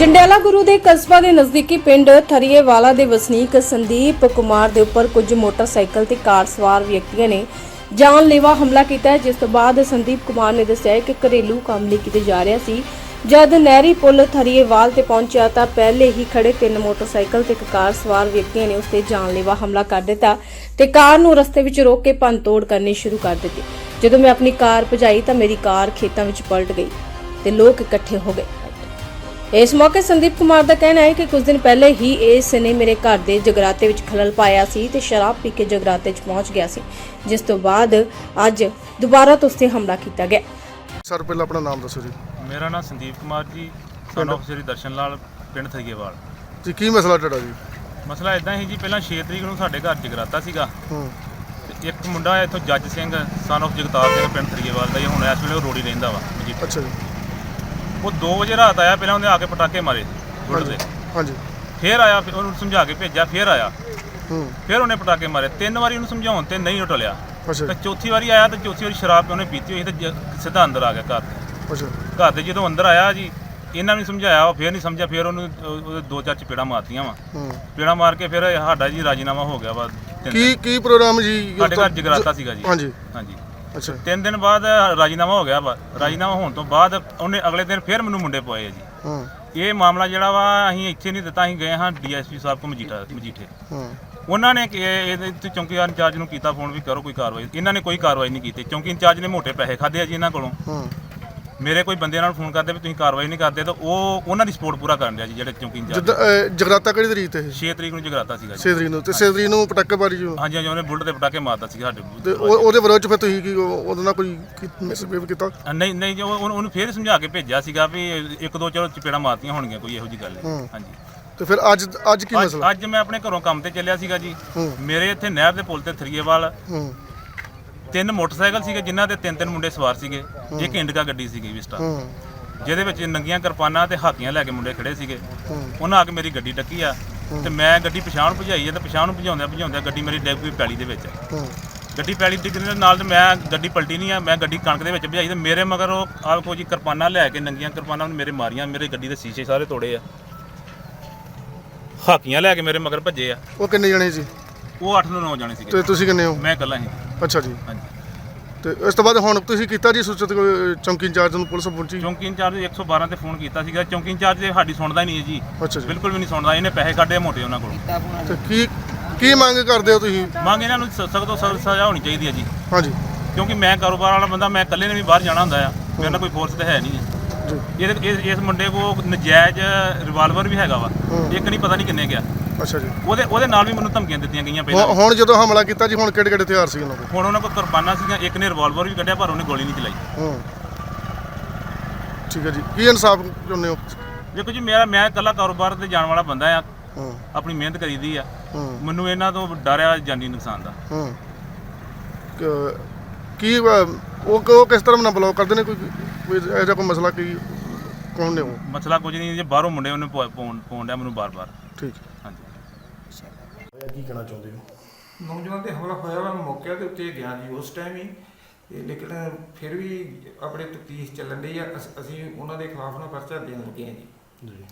ਜੰਡਿਆਲਾ ਗੁਰੂ ਦੇ ਕਸਬਾ ਦੇ ਨਜ਼ਦੀਕੀ ਪਿੰਡ ਥਰੀਏਵਾਲਾ ਦੇ ਵਸਨੀਕ ਸੰਦੀਪ ਕੁਮਾਰ ਦੇ ਉੱਪਰ ਕੁਝ ਮੋਟਰਸਾਈਕਲ ਤੇ ਕਾਰ ਸਵਾਰ ਵਿਅਕਤੀਆਂ ਨੇ ਜਾਨਲੇਵਾ ਹਮਲਾ ਕੀਤਾ ਜਿਸ ਤੋਂ ਬਾਅਦ ਸੰਦੀਪ ਕੁਮਾਰ ਨੇ ਦੱਸਿਆ ਕਿ ਘਰੇਲੂ ਕੰਮ ਲਈ ਕਿਤੇ ਜਾ ਰਿਹਾ ਸੀ। ਜਦ ਨਹਿਰੀ ਪੁਲ ਥਰੀਏਵਾਲ ਤੇ ਪਹੁੰਚਿਆ ਤਾਂ ਪਹਿਲੇ ਹੀ ਖੜੇ ਤਿੰਨ ਮੋਟਰਸਾਈਕਲ ਤੇ ਇੱਕ ਕਾਰ ਸਵਾਰ ਵਿਅਕਤੀਆਂ ਨੇ ਉਸ ਤੇ ਜਾਨਲੇਵਾ ਹਮਲਾ ਕਰ ਦਿੱਤਾ ਤੇ ਕਾਰ ਨੂੰ ਰਸਤੇ ਵਿੱਚ ਰੋਕ ਕੇ ਭੰਨਤੋੜ ਕਰਨੀ ਸ਼ੁਰੂ ਕਰ ਦਿੱਤੀ। ਜਦੋਂ ਮੈਂ ਆਪਣੀ ਕਾਰ ਭਜਾਈ ਤਾਂ ਮੇਰੀ ਕਾਰ ਖੇਤਾਂ ਵਿੱਚ ਪਲਟ ਗਈ ਤੇ ਲੋਕ ਇਕੱਠੇ ਹੋ ਗਏ। ਇਸ ਮੌਕੇ ਸੰਦੀਪ ਕੁਮਾਰ ਦਾ ਕਹਿਣਾ ਹੈ ਕਿ ਕੁਝ ਦਿਨ ਪਹਿਲੇ ਹੀ ਇਸ ਨੇ ਮੇਰੇ ਘਰ ਦੇ ਜਗਰਾਤੇ ਵਿੱਚ ਖਲਲ ਪਾਇਆ ਸੀ ਤੇ ਸ਼ਰਾਬ ਪੀ ਕੇ ਜਗਰਾਤੇ 'ਚ ਪਹੁੰਚ ਗਿਆ ਸੀ ਜਿਸ ਤੋਂ ਬਾਅਦ ਅੱਜ ਦੁਬਾਰਾ ਤੋਂ ਉਸ ਤੇ ਹਮਲਾ ਕੀਤਾ ਗਿਆ। ਸਰ ਪਹਿਲਾਂ ਆਪਣਾ ਨਾਮ ਦੱਸੋ ਜੀ। ਮੇਰਾ ਨਾਮ ਸੰਦੀਪ ਕੁਮਾਰ ਜੀ ਸਨ ਆਫ ਸ੍ਰੀ ਦਰਸ਼ਨ ਲਾਲ ਪਿੰਡ ਥਈਏਵਾਲ ਜੀ ਕੀ ਮਸਲਾ ਤੁਹਾਡਾ ਜੀ? ਮਸਲਾ ਇਦਾਂ ਹੀ ਜੀ ਪਹਿਲਾਂ 6 ਤਰੀਕ ਨੂੰ ਸਾਡੇ ਘਰ ਜਗਰਾਤਾ ਸੀਗਾ। ਹੂੰ। ਤੇ ਇੱਕ ਮੁੰਡਾ ਇੱਥੋਂ ਜੱਜ ਸਿੰਘ ਸਨ ਆਫ ਜਗਤਾਰ ਸਿੰਘ ਪਿੰਡ ਥਈਏਵਾਲ ਦਾ ਇਹ ਹੁਣ ਇਸ ਵੇਲੇ ਉਹ ਰੋੜੀ ਰਹਿੰਦਾ ਵਾ ਅੱਛਾ ਜੀ। ਉਹ 2 ਵਜੇ ਰਾਤ ਆਇਆ ਪਹਿਲਾਂ ਉਹਨੇ ਆ ਕੇ ਪਟਾਕੇ ਮਾਰੇ ਬੁੱਢ ਦੇ। ਹਾਂਜੀ। ਫੇਰ ਆਇਆ ਫਿਰ ਉਹਨੂੰ ਸਮਝਾ ਕੇ ਭੇਜਿਆ ਫੇਰ ਆਇਆ। ਹੂੰ। ਫੇਰ ਉਹਨੇ ਪਟਾਕੇ ਮਾਰੇ। ਤਿੰਨ ਵਾਰੀ ਉਹਨੂੰ ਸਮਝਾਉਣ ਤੇ ਨਹੀਂ ਉਹ ਟਲਿਆ ਅੱਛਾ। ਤੇ ਚੌਥੀ ਵਾਰੀ ਆਇਆ ਤੇ ਚੌਥੀ ਵਾਰੀ ਸ਼ਰਾਬ ਉਹਨੇ ਪੀਤੀ ਹੋਈ ਤੇ ਜ- ਸਿੱਧਾ ਅੰਦਰ ਆ ਗਿਆ ਘਰ ਅੱਛਾ। ਘਰ ਦੇ ਜਦੋਂ ਅੰਦਰ ਆਇਆ ਜੀ ਇਹਨਾਂ ਨੂੰ ਸਮਝਾਇਆ ਉਹ ਫੇਰ ਨਹੀਂ ਸਮਝਿਆ ਫੇਰ ਉਹਨੂੰ ਉਹ- ਉਹਦੇ ਦੋ ਚਾਰ ਚਪੇੜਾਂ ਮਾਰਤੀਆਂ ਵਾ। ਹੂੰ। ਪੇੜਾ ਮਾਰ ਕੇ ਫਿਰ ਸਾਡਾ ਜੀ ਰਾਜੀਨਾਮਾ ਹੋ ਗਿਆ ਵਾ ਤਿੰਨ ਕੀ ਕੀ ਪ੍ਰੋਗਰਾਮ ਜੀ? ਸਾਡੇ ਘਰ ਜਗਰਾਤਾ ਸੀਗਾ ਜੀ। ਹਾਂਜੀ। ਹਾਂਜੀ। ਅੱਛਾ। ਤਿੰਨ ਦਿਨ ਬਾਅਦ ਰਾਜੀਨਾਮਾ ਹੋ ਗਿਆ ਵਾ। ਰਾਜੀਨਾਮਾ ਹੋਣ ਤੋਂ ਬਾਅਦ ਉਹਨੇ ਅਗਲੇ ਦਿਨ ਫਿਰ ਮੈਨੂੰ ਮੁੰਡੇ ਪਵਾਏ ਆ ਜੀ। ਹੂੰ। ਇਹ ਮਾਮਲਾ ਜਿਹੜਾ ਵਾ ਅਸੀਂ ਇੱਥੇ ਨਹੀਂ ਦਿੱਤਾ ਅਸੀਂ ਗਏ ਹਾਂ ਡੀਐਸਪੀ ਸਾਹਿਬ ਕੋ ਮਜੀਠਾ ਮਜੀਠੇ। ਹੂੰ। ਉਹਨਾਂ ਨੇ ਕਿ ਇਹਦੇ ਤੇ ਚੌਂਕੀਦਾਰ ਇੰਚਾਰਜ ਨੂੰ ਕੀਤਾ ਫੋਨ ਵੀ ਕਰੋ ਕੋਈ ਕਾਰਵਾਈ। ਇਹਨਾਂ ਨੇ ਕੋਈ ਕਾਰਵਾਈ ਨਹੀਂ ਕੀਤੀ। ਚੌਂਕੀ ਇੰਚਾਰਜ ਨੇ ਮੋਟੇ ਪੈਸੇ ਖਾਦੇ ਆ ਜੀ ਇਹਨਾਂ ਕੋਲੋਂ। ਹੂੰ। ਮੇਰੇ ਕੋਈ ਬੰਦੇ ਨਾਲ ਫੋਨ ਕਰਦੇ ਵੀ ਤੁਸੀਂ ਕਾਰਵਾਈ ਨਹੀਂ ਕਰਦੇ ਤਾਂ ਉਹ ਉਹਨਾਂ ਦੀ ਸਪੋਰਟ ਪੂਰਾ ਕਰਨ ਰਿਹਾ ਜੀ ਜਿਹੜੇ ਚੌਂਕੀ ਇੰਚਾਰਜ ਜਿੱਦਾਂ ਅਹ, ਜਗਰਾਤਾ ਕਿਹੜੀ ਤਰੀਕ ਤੇ? 6 ਤਰੀਕ ਨੂੰ ਜਗਰਾਤਾ ਸੀਗਾ ਜੀ। ਸੇਦਰੀ ਨੂੰ ਤੇ ਸੇਦਰੀ ਨੂੰ ਪਟਾਕੇ ਬਾਰੀ ਜੀ ਹਾਂਜੀ ਹਾਂਜੀ ਉਹਨੇ ਬੁਲਟ ਤੇ ਪਟਾਕੇ ਮਾਰਦਾ ਸੀ ਸਾਡੇ ਤੇ ਉਹ- ਉਹਦੇ ਵਿਰੋਧ ਚ ਫਿਰ ਤੁਸੀਂ ਕੀ ਉਹ- ਉਹਦੇ ਨਾਲ ਕੋਈ ਮੈਸੇਜ ਕੀਤਾ? ਅ, ਨਹੀਂ ਨਹੀਂ ਜੀ, ਉਹ- ਉਹਨੂੰ ਉਹਨੂੰ ਫੇਰ ਸਮਝਾ ਕੇ ਭੇਜਿਆ ਸੀਗਾ ਵੀ ਇੱਕ ਦੋ ਚਲੋ ਚਪੇੜਾ ਮਾਰਤੀਆਂ ਹੋਣਗੀਆਂ ਕੋਈ ਇਹੋ ਜੀ ਗੱਲ ਨਹੀਂ। ਹਾਂਜੀ। ਤੇ ਫਿਰ ਅੱਜ ਅੱਜ ਕੀ ਅੱਜ- ਮਸਲਾ? ਅੱਜ ਮੈਂ ਆਪਣੇ ਘਰੋਂ ਕੰਮ ਤੇ ਚੱਲਿਆ ਸੀਗਾ ਜੀ। ਹੂੰ। ਮੇਰੇ ਇੱਥੇ ਨਹਿਰ ਦੇ ਪੁਲ ਤੇ ਥਰੀਏਵਾਲ ਹੂੰ। ਤਿੰਨ ਮੋਟਰਸਾਈਕਲ ਸੀਗੇ ਜਿਨ੍ਹਾਂ ਤੇ ਤਿੰਨ ਤਿੰਨ ਮੁੰਡੇ ਸਵਾਰ ਸੀਗੇ। ਇੱਕ ਇੰਡਕਾ ਗੱਡੀ ਸੀਗੀ ਵਿਸਟਾ ਜਿਹਦੇ ਵਿੱਚ ਨੰਗੀਆਂ ਕਿਰਪਾਨਾਂ ਤੇ ਹਾਕੀਆਂ ਲੈ ਕੇ ਮੁੰਡੇ ਖੜੇ ਸੀਗੇ। ਉਹਨਾਂ ਆ ਕੇ ਮੇਰੀ ਗੱਡੀ ਟੱਕੀ ਆ ਤੇ ਮੈਂ ਗੱਡੀ ਪਛਾਣ ਭਜਾਈ ਆ ਤੇ ਪਛਾਣ ਨੂੰ ਭਜਾਉਂਦਿਆਂ ਭਜਾਉਂਦਿਆਂ ਗੱਡੀ ਮੇਰੀ ਡਿੱਗ ਪਈ ਪੈਲੀ ਦੇ ਵਿੱਚ। ਗੱਡੀ ਪੈਲੀ ਡਿੱਗਣ ਦੇ ਨਾਲ ਤੇ ਮੈਂ ਗੱਡੀ ਪਲਟੀ ਨਹੀਂ ਆ ਮੈਂ ਗੱਡੀ ਕਣਕ ਦੇ ਵਿੱਚ ਭਜਾਈ ਤੇ ਮੇਰੇ ਮਗਰ ਉਹ ਆਹ ਕੋਈ ਜੀ ਕਿਰਪਾਨਾਂ ਲੈ ਕੇ ਨੰਗੀਆਂ ਕਿਰਪਾਨਾਂ ਉਹਨੇ ਮੇਰੇ ਮਾਰੀਆਂ ਮੇਰੇ ਗੱਡੀ ਦੇ ਸ਼ੀਸ਼ੇ ਸਾਰੇ ਤੋੜੇ ਆ। ਹਾਕੀਆਂ ਲੈ ਕੇ ਮੇਰੇ ਮਗਰ ਭੱਜੇ ਆ। ਉਹ ਕਿੰਨੇ ਜਣੇ ਸੀ? ਉਹ 8 ਨੂੰ 9 ਜਾਣੇ ਸੀਗੇ। ਤੇ ਤੁਸੀਂ ਕਿੰਨੇ ਹੋ? ਮੈਂ ਇਕੱਲਾ ਸੀ। ਅੱਛਾ ਜੀ। ਹਾਂਜੀ। ਤੇ ਇਸ ਤੋਂ ਬਾਅਦ ਹੁਣ ਤੁਸੀਂ ਕੀਤਾ ਜੀ ਸੂਚਿਤ ਚੌਂਕੀ ਇੰਚਾਰਜ ਨੂੰ ਪੁਲਿਸ ਪਹੁੰਚੀ? ਚੌਂਕੀ ਇੰਚਾਰਜ 112 ਤੇ ਫੋਨ ਕੀਤਾ ਸੀਗਾ। ਚੌਂਕੀ ਇੰਚਾਰਜ ਇਹ ਸਾਡੀ ਸੁਣਦਾ ਹੀ ਨਹੀਂ ਹੈ ਜੀ। ਅੱਛਾ ਜੀ। ਬਿਲਕੁਲ ਵੀ ਨਹੀਂ ਸੁਣਦਾ। ਇਹਨੇ ਪੈਸੇ ਕੱਢੇ ਆ ਮੋਟੇ ਉਹਨਾਂ ਕੋਲੋਂ। ਤੇ ਕੀ ਕੀ ਮੰਗ ਕਰਦੇ ਹੋ ਤੁਸੀਂ? ਮੰਗ ਇਹਨਾਂ ਨੂੰ ਸਖਤ ਤੋਂ ਸਖਤ ਸਜ਼ਾ ਹੋਣੀ ਚਾਹੀਦੀ ਹੈ ਜੀ। ਹਾਂਜੀ। ਕਿਉਂਕਿ ਮੈਂ ਕਾਰੋਬਾਰ ਵਾਲਾ ਬੰਦਾ ਮੈਂ ਇਕੱਲੇ ਨੇ ਵੀ ਬਾਹਰ ਜਾਣਾ ਹੁੰਦਾ ਆ। ਮੇਰੇ ਨਾਲ ਕੋਈ ਫੋਰਸ ਤੇ ਹੈ ਨਹੀਂ ਹੈ। ਜੀ। ਇਹਦੇ ਇਸ- ਇਸ ਮੁੰਡੇ ਕੋ ਨਜਾਇਜ਼ ਰਿਵਾਲਵਰ ਵੀ ਹੈਗਾ ਵਾ। ਇੱਕ ਨਹੀਂ ਪਤਾ ਨਹੀਂ ਕਿੰਨੇ ਗਿਆ ਅੱਛਾ ਜੀ। ਉਹਦੇ ਉਹਦੇ ਨਾਲ ਵੀ ਮੈਨੂੰ ਧਮਕੀਆਂ ਦਿੱਤੀਆਂ ਗਈਆਂ ਪਹਿਲਾਂ ਹੁਣ ਜਦੋਂ ਹਮਲਾ ਕੀਤਾ ਜੀ ਹੁਣ ਕਿਹੜੇ ਕਿਹੜੇ ਹਥਿਆਰ ਸੀ ਉਹਨਾਂ ਕੋਲ? ਹੁਣ ਉਹਨਾਂ ਕੋਲ ਕਿਰਪਾਨਾਂ ਸੀਗੀਆਂ ਇੱਕ ਨੇ ਰਿਵਾਲਵਰ ਵੀ ਕੱਢਿਆ ਪਰ ਉਹਨੇ ਗੋਲੀ ਨਹੀਂ ਚਲਾਈ। ਹੂੰ। ਠੀਕ ਹੈ ਜੀ। ਕੀ ਇਨਸਾਫ ਚਾਹੁੰਦੇ ਹੋ? ਦੇਖੋ ਜੀ ਮੇਰਾ ਮੈਂ ਇਕੱਲਾ ਕਾਰੋਬਾਰ ਤੇ ਜਾਣ ਵਾਲਾ ਬੰਦਾ ਆ। ਹੂੰ। ਆਪਣੀ ਮਿਹਨਤ ਕਰੀਦੀ ਆ। ਹੂੰ। ਮੈਨੂੰ ਇਹਨਾਂ ਤੋਂ ਡਰ ਆ ਜਾਨੀ ਨੁਕਸਾਨ ਦਾ। ਹੂੰ। ਕ- ਉਹ ਉਹ ਕਿਸ ਤਰ੍ਹਾਂ ਨਾਲ ਬਲੌਕ ਕਰਦੇ ਨੇ ਕੋਈ ਕੋਈ ਇਹੋ ਜਿਹਾ ਕੋਈ ਮਸਲਾ ਕੀ ਕੌਣ ਨੇ ਉਹ? ਮਸਲਾ ਕੁਝ ਨਹੀਂ ਜੇ ਬਾਹਰੋਂ ਮੁੰਡੇ ਉਹਨੇ ਫੋਨ ਫੋਨ ਡਿਆ ਮੈਨੂੰ ਬਾਰ-ਬਾਰ। ਠੀਕ। ਹਾਂਜੀ। ਕੀ ਕਹਿਣਾ ਚਾਹੁੰਦੇ ਹੋ? ਨੌਜਵਾਨ ਤੇ ਹਮਲਾ ਹੋਇਆ ਵਾ ਮੌਕੇ ਦੇ ਉੱਤੇ ਗਿਆ ਜੀ ਉਸ ਟਾਈਮ ਹੀ। ਤੇ ਲੇਕਿਨ ਫਿਰ ਵੀ ਆਪਣੇ ਤਫਤੀਸ਼ ਚੱਲਣ ਡਈ ਆ ਅਸ- ਅਸੀਂ ਉਹਨਾਂ ਦੇ ਖਿਲਾਫ ਨਾ ਪਰਚਾ ਦੇਣ ਲੱਗੇ ਆ ਜੀ। ਜੀ।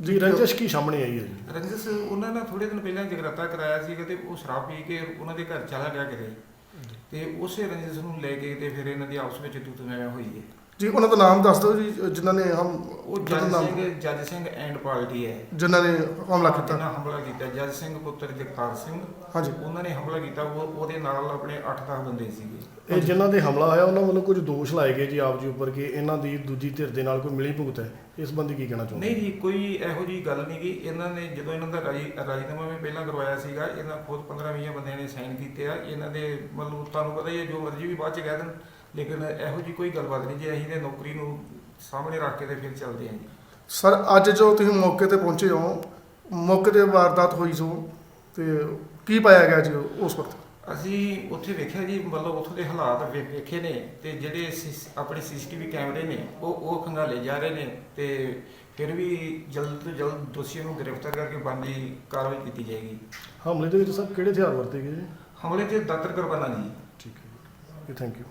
ਜੀ ਰੰਜਿਸ਼ ਕੀ ਸਾਹਮਣੇ ਆਈ ਹੈ ਜੀ? ਰੰਜਸ ਉਹਨਾਂ ਨੇ ਥੋੜੇ ਦਿਨ ਪਹਿਲਾਂ ਜਗਰਾਤਾ ਕਰਾਇਆ ਸੀਗਾ ਤੇ ਉਹ ਸ਼ਰਾਬ ਪੀ ਕੇ ਉਹਨਾਂ ਦੇ ਘਰ ਚਲਾ ਗਿਆ ਕਰੇ ਤੇ ਉਸੇ ਰੰਜਸ ਨੂੰ ਲੈ ਕੇ ਤੇ ਫਿਰ ਇਹਨਾਂ ਦੀ ਆਪਸ ਵਿੱਚ ਤੂਤ ਮੈਂ ਹੋਈ ਹੈ। ਜੀ ਉਹਨਾਂ ਦਾ ਨਾਮ ਦੱਸ ਦਿਓ ਜੀ ਜਿਨ੍ਹਾਂ ਨੇ ਹਮ ਉਹ ਜੱਜ ਨਾਮ ਸਿੰਘ ਜੱਜ ਸਿੰਘ ਐਂਡ ਪਾਰਟੀ ਹੈ। ਜਿਨ੍ਹਾਂ ਨੇ ਹਮਲਾ ਕੀਤਾ। ਜਿਹਨਾਂ ਹਮਲਾ ਕੀਤਾ ਜੱਜ ਸਿੰਘ ਪੁੱਤਰ ਜਗਤਾਰ ਸਿੰਘ। ਹਾਂਜੀ। ਉਹਨਾਂ ਨੇ ਹਮਲਾ ਕੀਤਾ ਉਹ ਉਹਦੇ ਨਾਲ ਆਪਣੇ 8-10 ਬੰਦੇ ਸੀਗੇ। ਇਹ ਜਿਨ੍ਹਾਂ ਦੇ ਹਮਲਾ ਹੋਇਆ ਉਹਨਾਂ ਵੱਲੋਂ ਕੁਝ ਦੋਸ਼ ਲਾਏ ਗਏ ਜੀ ਆਪ ਜੀ ਉੱਪਰ ਕਿ ਇਹਨਾਂ ਦੀ ਦੂਜੀ ਧਿਰ ਦੇ ਨਾਲ ਕੋਈ ਮਿਲੀ ਭੁਗਤ ਹੈ। ਇਸ ਸੰਬੰਧੀ ਕੀ ਕਹਿਣਾ ਚਾਹੁੰਦੇ ਨਹੀਂ ਜੀ ਕੋਈ ਇਹੋ ਜੀ ਗੱਲ ਨਹੀਂ ਕਿ ਇਹਨਾਂ ਨੇ ਜਦੋਂ ਇਹਨਾਂ ਦਾ ਰਾਜੀ ਰਾਜੀਨਾਮਾ ਵੀ ਪਹਿਲਾਂ ਕਰਵਾਇਆ ਸੀਗਾ ਇਹਨਾਂ ਖੁਦ 15-20 ਬੰਦਿਆਂ ਨੇ ਸਾਈਨ ਕੀਤੇ ਆ। ਇਹਨਾਂ ਦੇ ਮਤਲਬ ਤੁਹਾਨੂੰ ਪਤਾ ਹੀ ਹੈ ਜੋ ਮਰਜ਼ੀ ਵੀ ਬਾਅਦ ਚ ਕਹਿ ਦੇਣ। ਲੇਕਿਨ ਇਹੋ ਜੀ ਕੋਈ ਗੱਲਬਾਤ ਨਹੀਂ ਜੇ ਅਸੀਂ ਤੇ ਨੌਕਰੀ ਨੂੰ ਸਾਹਮਣੇ ਰੱਖ ਕੇ ਤੇ ਫਿਰ ਚੱਲਦੇ ਹਾਂ ਜੀ। ਸਰ ਅੱਜ ਜੋ ਤੁਸੀਂ ਮੌਕੇ ਤੇ ਪਹੁੰਚੇ ਹੋ ਮੌਕੇ ਤੇ ਵਾਰਦਾਤ ਹੋਈ ਸੋ ਤੇ ਕੀ ਪਾਇਆ ਗਿਆ ਜੀ ਉਸ ਵਕਤ? ਅਸੀਂ ਉੱਥੇ ਵੇਖਿਆ ਜੀ ਮਤਲਬ ਉੱਥੋਂ ਦੇ ਹਾਲਾਤ ਵੇਖੇ ਨੇ ਤੇ ਜਿਹੜੇ ਆਪਣੇ ਸੀਸੀਟੀਵੀ ਕੈਮਰੇ ਨੇ ਉਹ ਉਹ ਖੰਗਾਲੇ ਜਾ ਰਹੇ ਨੇ ਤੇ ਫਿਰ ਵੀ ਜਲਦ ਤੋਂ ਜਲਦ ਦੋਸ਼ੀਆਂ ਨੂੰ ਗ੍ਰਿਫਤਾਰ ਕਰਕੇ ਬਣਦੀ ਕਾਰਵਾਈ ਕੀਤੀ ਜਾਏਗੀ। ਹਮਲੇ ਦੇ ਵਿੱਚ ਸਭ ਕਿਹੜੇ ਹਥਿਆਰ ਵਰਤੇ ਗਏ ਜੀ? ਹਮਲੇ 'ਚ ਦਾਤਰ ਕਰਵਾਨਾ ਜੀ। ਠੀਕ ਹੈ ਜੀ। Thank you